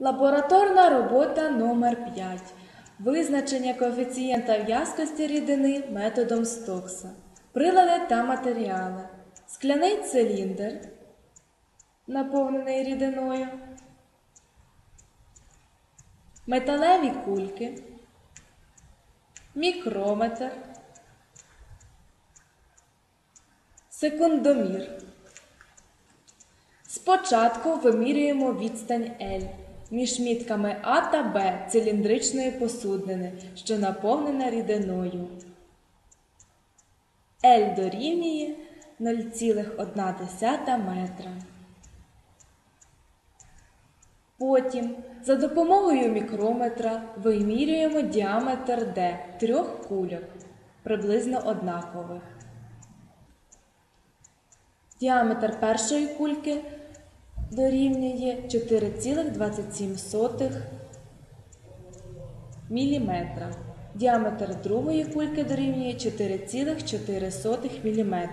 Лабораторна робота номер 5 Визначення коефіцієнта в'язкості рідини методом Стокса. Прилади та матеріали. Скляний циліндр, наповнений рідиною. Металеві кульки. Мікрометр. Секундомір. Спочатку вимірюємо відстань L між мітками А та Б циліндричної посудини, що наповнена рідиною. L дорівнює 0,1 метра. Потім за допомогою мікрометра вимірюємо діаметр D трьох кульок, приблизно однакових. Діаметр першої кульки дорівнює 4,27 мм. Діаметр другої кульки дорівнює 4,4 мм.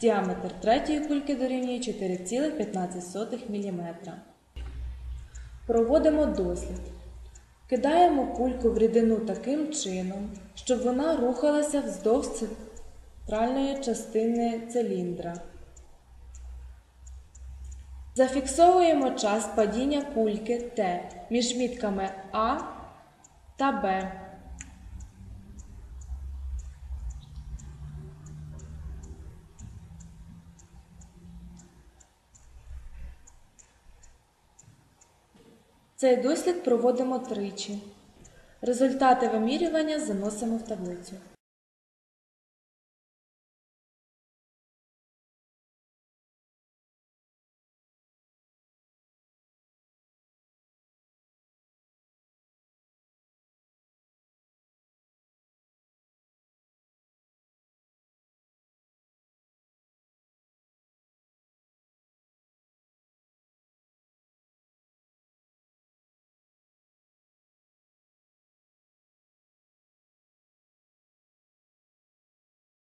Діаметр третьої кульки дорівнює 4,15 мм. Проводимо дослід. Кидаємо кульку в рідину таким чином, щоб вона рухалася вздовж центральної частини циліндра. Зафіксовуємо час падіння кульки Т між мітками А та Б. Цей дослід проводимо тричі. Результати вимірювання заносимо в таблицю.